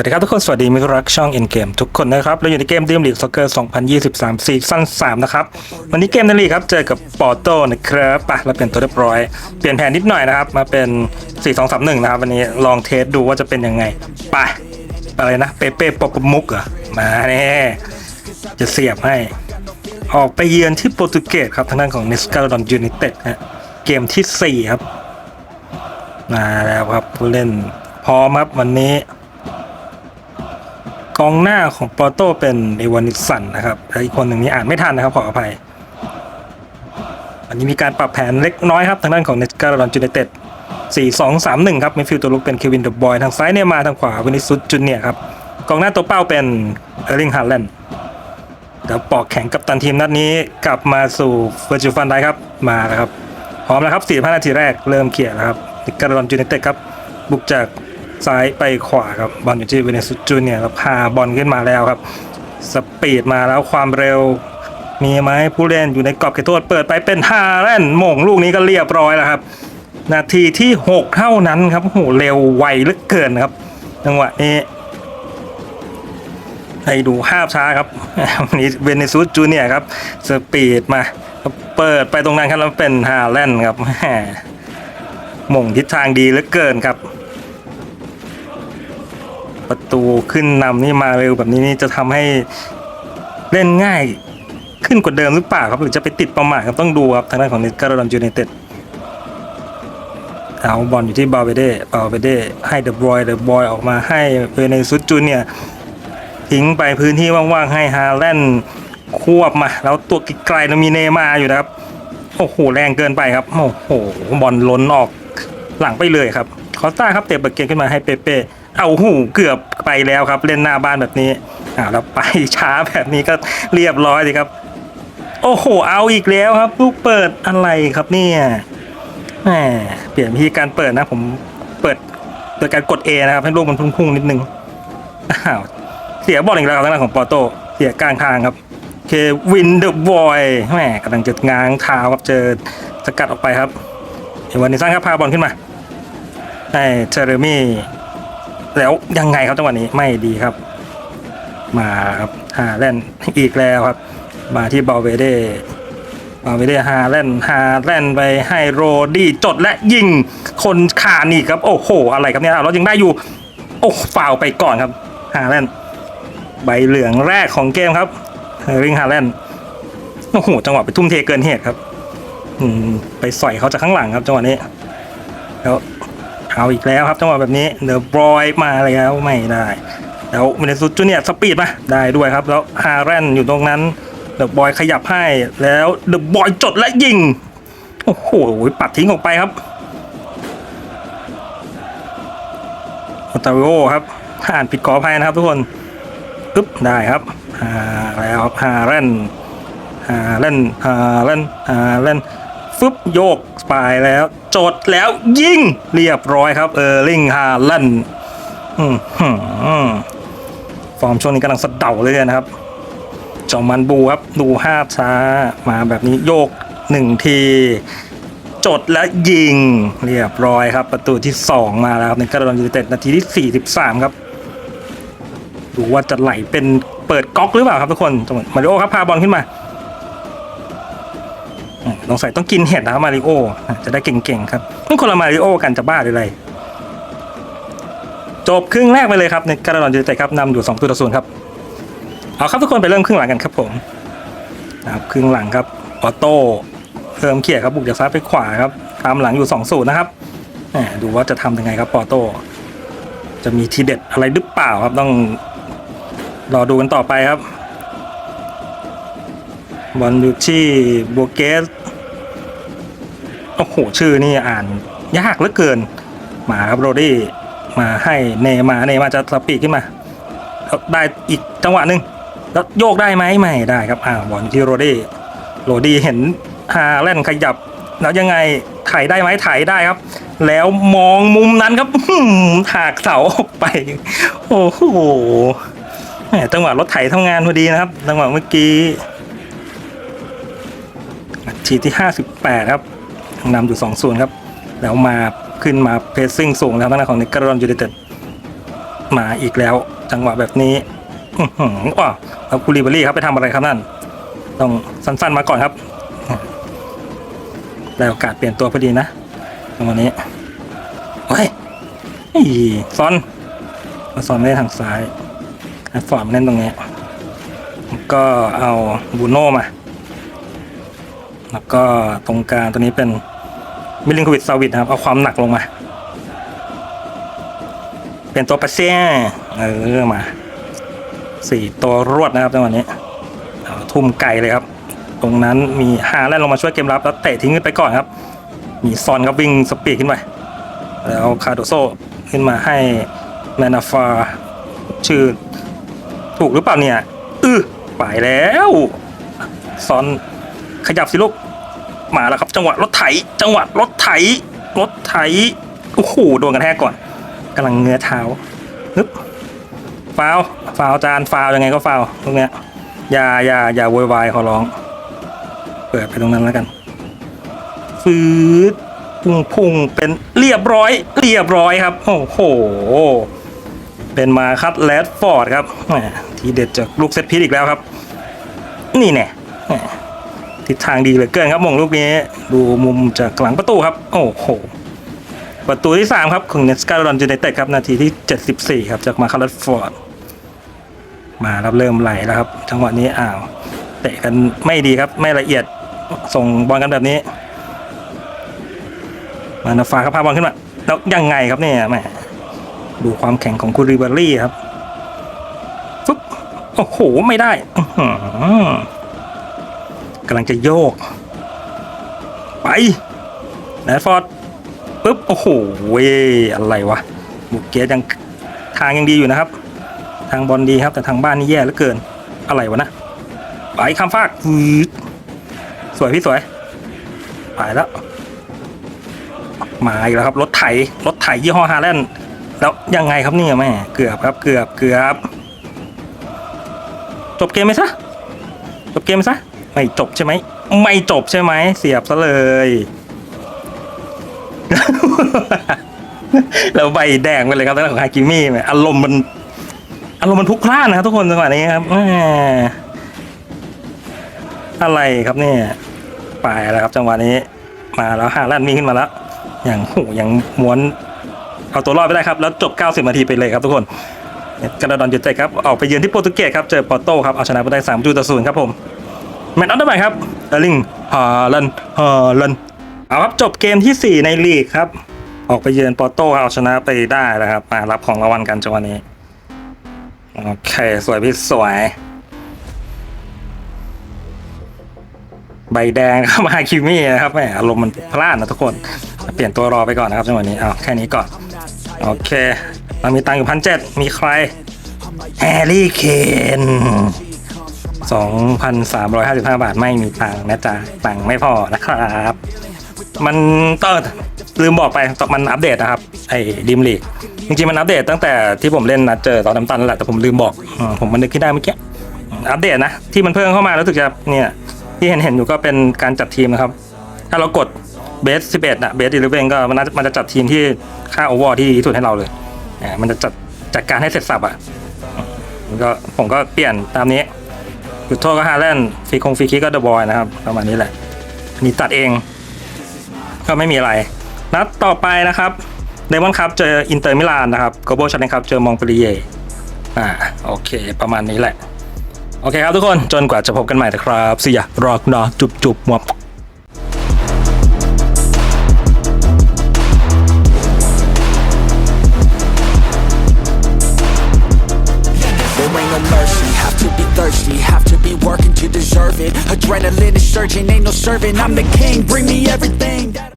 สวัสดีครับทุกคน สวัสดีมิตรรักช่อง Endgame ทุกคนนะครับ เราอยู่ในเกมดีมลีกซ็อกเกอร์ 2023 ซีซั่น3นะครับ วันนี้เกมในลีกครับ เจอกับปอร์โตนะครับไปเราเปลี่ยนตัวเรียบร้อย เปลี่ยนแผนนิดหน่อยนะครับ มาเป็น 4-2-3-1 นะครับ วันนี้ลองเทสดูว่าจะเป็นยังไงไปอะไรนะ เปเป้ปอปมุกเหรอ มาแน่จะเสียบให้ ออกไปเยือนที่โปรตุเกสครับทางด้านของเนสกาลดอนยูไนเต็ดฮะเกมทีสี่4 ครับมาแล้วครับผู้เล่นพร้อมครับวันนี้ กองหน้าของปอร์โตเป็นเอวานิสันนะครับและอีกคนหนึ่งนี้อ่านไม่ทันนะครับขออภัย อันนี้มีการปรับแผนเล็กน้อยครับ ทางด้านของเนสการ์ลอนจูเนเต็ด4 2 3 1 ครับมิดฟิลด์ตัวลุกเป็นเควินเดอะบอย ทางซ้ายเนี่ยมาทางขวาวินิสุสจูเนียครับ กองหน้าตัวเป้าเป็นเออร์ลิงฮาแลนด์เดี๋ยวปอกแข็งกับตันทีมนัดนี้กลับมาสู่เฟอร์จูฟันได้ครับมาแล้วครับพร้อมแล้วครับ45นาทีแรกเริ่มเขี่ยแล้วครับเนสการ์ลอนจูเนเต็ดครับบุกจาก ซ้ายไปขวาครับบอลอยู่ที่เวเนซุจูเนียร์ครับพาบอลขึ้นมาแล้วครับ สปีดมาแล้วความเร็ว มีไหมผู้เล่นอยู่ในกรอบเขตโทษเปิดไปเป็นฮาแลนด์ม่งลูกนี้ก็เรียบร้อยแล้วครับ นาทีที่ 6 เท่านั้นครับโอ้โหเร็วไวเหลือเกินครับจังหวะนี้ให้ดูภาพช้าครับวันนี้เวเนซุสจูเนียร์ครับสปีดมาเปิดไปตรงนั้นครับแล้วเป็นฮาแลนด์ครับม่งทิศทางดีเหลือเกินครับ ประตูขึ้นนำนี่มาเร็วแบบนี้นี่จะทำให้เล่นง่ายขึ้นกว่าเดิมหรือเปล่าครับหรือจะไปติดประมาทครับต้องดูครับทางด้านของเนสการ์ดอนยูไนเต็ดเอาบอลอยู่ที่บาเวเดบาเวเดให้เดอะบอยเดอะบอยออกมาให้เวเนซุสจูเนียทิ้งไปพื้นที่ว่างๆให้ฮาแลนด์ควบมา แล้วตัวไกลๆนมีเนมาอยู่นะครับโอ้โหแรงเกินไปครับโอ้โหบอลล้นออกหลังไปเลยครับคอสตาครับเตะเปิดเกมขึ้นมาให้เปเป้ เอาหูเกือบไปแล้วครับ เล่นหน้าบ้านแบบนี้อ่าแล้วไปช้าแบบนี้ก็เรียบร้อยเลยครับ โอ้โห เอาอีกแล้วครับ ลูกเปิดอะไรครับเนี่ยแหมเปลี่ยนวิธีการเปิดนะ ผมเปิดโดยการกด A นะครับ ให้ลูกมันพุ่งๆนิดนึงอ้าวเสียบอลอีกแล้วครับทางด้านของปอโตเสียกลางทางครับเควินเดอะบอยแหมกำลังจะง้างเท้าครับเจอสกัดออกไปครับเอวันนี้สร้างครับพาบอลขึ้นมาให้เจอร์มี่ แล้วยังไงครับจังหวะนี้ไม่ดีครับ มาครับฮาแลนอีกแล้วครับ มาที่บาเวเดบาเวเดฮาแลนฮาแลนไปให้โรดี้จดและยิงคนขานี่ครับ โอ้โห อะไรครับเนี่ยเรายังได้อยู่ โอ้ฟาวไปก่อนครับฮาแลนใบเหลืองแรกของเกมครับริงฮาแลนโอ้โหจังหวะไปทุ่มเทเกินเหตุครับ อืมไปสอยเขาจากข้างหลังครับจังหวะนี้แล้ว เอาอีกแล้วครับจังหวะแบบนี้เดอะบอยมาแล้วไม่ได้แล้วมเนซุจูเนี่ยสปีดมาได้ด้วยครับ แล้วฮาแรนอยู่ตรงนั้นเดอะบอยขยับให้แล้วเดอะบอยจดและยิงโอ้โหปัดทิ้งออกไปครับอตาริโอครับผ่านผิดขออภัยนะครับทุกคนปึ๊บได้ครับฮาแล้วครับฮาแรนฮาแรนฮาแรนฮาแรนฟึบโยก ไปแล้ว จดแล้วยิงเรียบร้อยครับเออร์ลิงฮาแลนฟอร์มช่วงนี้กำลังสะเดาเลยนะครับจอมันบูครับดูภาพช้ามาแบบนี้โยกหนึ่งที จดและยิงเรียบร้อยครับ ประตูที่ 2 มาแล้วครับในกระดอนยูเต็ดนาทีที่ 43 ครับ ดูว่าจะไหลเป็นเปิดก๊อกหรือเปล่าครับทุกคนจังหวะมาริโอครับพาบอลขึ้นมา สงสัยต้องกินเห็ดนะครับมาริโอ่จะได้เก่งๆครับนี่คนละมาริโอกันจะบ้าหรืออะไร จบครึ่งแรกไปเลยครับในการะดอนยูไนเต็ดครับนำอยู่2ตัวต่อศูนย์ครับเอาครับทุกคนไปเริ่มครึ่งหลังกันครับผมนะครับครึ่งหลังครับออโต้เริ่มเขี่ยครับบุกจากซ้ายไปขวาครับตามหลังอยู่2อศูนย์นะครับดูว่าจะทำยังไงครับปอโต้จะมีทีเด็ดอะไรหรือเปล่าครับต้องรอดูกันต่อไปครับบอลอยู่ที่โบเกส โอ้โหชื่อนี่อ่านยากเหลือเกิน มาครับโรดี้มาให้เนมาเนมาจะสปีดขึ้นมาแล้วได้อีกจังหวะหนึ่งแล้วโยกได้ไหมไม่ได้ครับอ่าบอลที่โรดี้โรดี้เห็นฮาแลนขยับ แล้วยังไงถ่ายได้ไหมถ่ายได้ครับ แล้วมองมุมนั้นครับหือถากเสาออกไป โอ้โหจังหวะรถไถทำงานพอดีนะครับจังหวะเมื่อกี้ทีที่58ครับ นำอยู่2 0ครับ แล้วมาขึ้นมาเพรสซิ่งสูงแล้วทางด้านของนิกรอนยูไนเต็ดมาอีกแล้วจังหวะแบบนี้อื้อหือว้าวแล้วคูลิบารี่ครับไปทำอะไรครับนั่น ต้องสั้นๆมาก่อนครับ ได้โอกาสเปลี่ยนตัวพอดีนะจังวะนี้โอ้ยซอนมาซอนไม่ได้ทางซ้ายไอ้ฟอร์มเล่นตรงนี้ ก็เอาบูโน่มา แล้วก็ตรงกลางตัวนี้เป็น มิลินโควิดซาวิดนะครับ เอาความหนักลงมา เป็นตัวปาเซียเออมาสี่ตัวรวดนะครับจังหวะนี้ทุ่มไก่เลยครับ ตรงนั้นมีฮาแลนด์ลงมาช่วยเกมรับแล้วเตะทิ้งขึ้นไปก่อนครับ มีซอนครับวิ่งสปีดขึ้นไปแล้วคาโดโซขึ้นมาให้แมนาฟาชื่อถูกหรือเปล่าเนี่ย อือไปแล้ว ซอนขยับสิลูก มาแล้วครับ จังหวะรถไถ จังหวะรถไถ รถไถ โอ้โห โดนกระแทกก่อนกำลังเงื้อเท้าฮึบฟาวฟาวจานฟาวยังไงก็ฟาวตรงเนี้ย อย่าอย่าอย่าโวยวายขอร้อง เปิดไปตรงนั้นแล้วกันฟืดพุ่งพุ่งเป็นเรียบร้อย เรียบร้อยครับ โอ้โห เป็นมาคัตแรดฟอร์ดครับ ทีเด็ดจากลูกเซตพีซอีกแล้วครับ นี่แน่ ทิศทางดีเหลือเกินครับมงลูกนี้ ดูมุมจากหลังประตูครับ โอ้โห ประตูที่ 3 ครับของเนสกาดอนจูไนเต็ดครับ นาทีที่ 74 ครับจากมาคัตแรดฟอร์ดมาแล้วเริ่มไหลแล้วครับจังหวะนี้อ้าวเตะกันไม่ดีครับไม่ละเอียดส่งบอลกันแบบนี้ มานาฟาครับพาบอลขึ้นมาแล้วยังไงครับเนี่ยแหมดูความแข็งของคูริบารี่ครับฟึบโอ้โหไม่ได้อื้อหือ กำลังจะโยก ไปแรดฟอร์ดปึ๊บ โอ้โหเวอะไรวะบุกเกียร์ยังทางยังดีอยู่นะครับ ทางบอลดีครับ แต่ทางบ้านนี่แย่เหลือเกิน อะไรวะนะ ไปข้ามฟากวืดสวยพี่สวย ไปแล้ว มาอีกแล้วครับ รถไถ รถไถยี่ห้อฮาร์แลนด์แล้วยังไงครับเนี่ยแม่ เกือบครับ เกือบเกือบ จบเกมไหมซะ จบเกมไหมซะ ไม่จบใช่ไหม ไม่จบใช่ไหม เสียบซะเลย แล้วใบแดงไปเลยครับตั้งแต่ของฮากิมี่แหมอารมณ์มัน อารมณ์มันพลุกพล่านนะครับทุกคนจังหวะนี้ครับอะไรครับเนี่ยไปแล้วครับ จังหวะนี้ มาแล้วฮาลนมีขึ้นมาแล้ว อย่างโหอย่างม้วน เอาตัวรอดไปได้ครับ แล้วจบ 90 นาทีไปเลยครับทุกคนกระดอนยูไนเต็ดครับ ออกไปเยือนที่โปรตุเกสครับ เจอปอร์โตครับ เอาชนะไปได้3ประตูต่อศูนย์ครับผม แมตช์อันดับใหม่ครับเอร์ลิงฮาแลนฮาแลนเอาครับจบเกมที่ 4 ในลีกครับ ออกไปเยือนปอร์โต้ครับเอาชนะไปได้นะครับ มารับของรางวัลกันจังหวะนี้ โอเค สวยพี่สวย ใบแดงครับมาคิมี่นะครับแหมอารมณ์มันพลาดนะทุกคน เปลี่ยนตัวรอไปก่อนนะครับจังหวะนี้เอาแค่นี้ก่อน โอเค เรามีตังค์อยู่พันเจ็ดมีใครแฮร์รี่เคน 2,355 บาทไม่มีตังนะจ๊ะตังไม่พอนะครับ มันต้องลืมบอกไปมันอัปเดตนะครับไอ้ดิมลีกจริงๆมันอัปเดตตั้งแต่ที่ผมเล่นนัดเจอตอนน้ำตันแหละแต่ผมลืมบอกอผมมันนึกขึ้นได้เมื่อกี้อัปเดตนะ ที่มันเพิ่มเข้ามาแล้วรู้สึกจะเนี่ยที่เห็นเห็นอยู่ก็เป็นการจัดทีมนะครับ ถ้าเรากดเบส11อะเบสอีเลเวนก็มันจะมันจะจัดทีมที่ค่าโอเวอร์ที่ดีที่สุดให้เราเลยอ่ามันจะจัดจัดการให้เสร็จสับอะก็ผมก็เปลี่ยนตามนี้ จุดโทษก็ฮาแลนด์ฟรีคงฟรีคิกก็เดอะบอยนะครับประมาณนี้แหละนนี่ตัดเอง ก็ไม่มีอะไร นัดต่อไปนะครับเดมอนครับเจออินเตอร์มิลานนะครับโกโบชันครับเจอมองปรีเยอ่าโอเค ประมาณนี้แหละ โอเคครับทุกคนจนกว่าจะพบกันใหม่นะครับเสียรอกนอจุบจุบมวบ deserve it. Adrenaline is surging, ain't no serving. I'm the king, bring me everything.